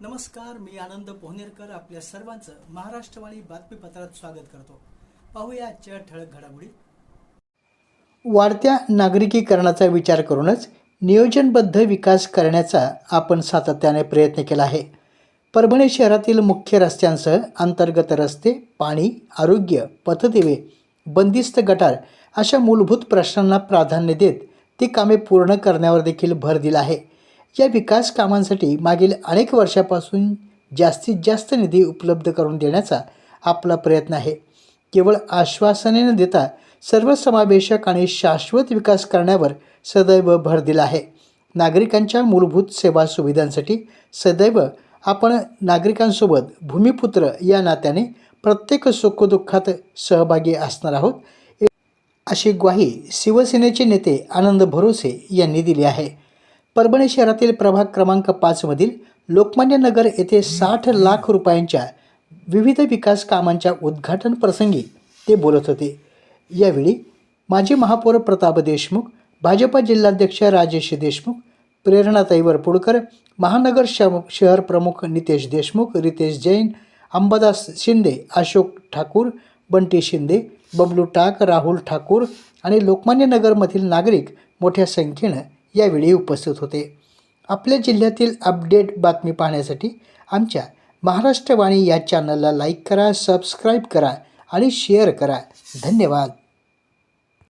नमस्कार मी आनंद पोहनेरकर आपल्या सर्वांचं महाराष्ट्रवाणी बातमीपत्रात स्वागत करतो. पाहूया आजच्या ठळक घडामोडी. वाढत्या नागरिकीकरणाचा विचार करूनच नियोजनबद्ध विकास करण्याचा आपण सातत्याने प्रयत्न केला आहे. परभणी शहरातील मुख्य रस्त्यांसह अंतर्गत रस्ते पाणी आरोग्य पथदिवे बंदिस्त गटार अशा मूलभूत प्रश्नांना प्राधान्य देत ती कामे पूर्ण करण्यावर देखील भर दिला आहे. या विकास कामांसाठी मागील अनेक वर्षापासून जास्तीत जास्त निधी उपलब्ध करून देण्याचा आपला प्रयत्न आहे. केवळ आश्वासने न देता सर्वसमावेशक आणि शाश्वत विकास करण्यावर सदैव भर दिला आहे. नागरिकांच्या मूलभूत सेवा सुविधांसाठी सदैव आपण नागरिकांसोबत भूमिपुत्र या नात्याने प्रत्येक सुखदुःखात सहभागी असणार आहोत. अशी ग्वाही शिवसेनेचे नेते आनंद भरोसे यांनी दिली आहे. परभणी शहरातील प्रभाग क्रमांक पाचमधील लोकमान्य नगर येथे साठ लाख रुपयांच्या विविध विकास कामांच्या उद्घाटन प्रसंगी ते बोलत होते. यावेळी माजी महापौर प्रताप देशमुख भाजपा जिल्हाध्यक्ष राजेश देशमुख प्रेरणाताई वरपुडकर महानगर श शहर प्रमुख नितेश देशमुख रितेश जैन अंबादास शिंदे अशोक ठाकूर बंटी शिंदे बबलू टाक राहुल ठाकूर आणि लोकमान्य नगरमधील नागरिक मोठ्या संख्येनं यावेळी उपस्थित होते. आपल्या जिल्ह्यातील अपडेट बातमी पाहण्यासाठी आमच्या महाराष्ट्रवाणी या चॅनलला लाईक करा सबस्क्राईब करा आणि शेअर करा. धन्यवाद.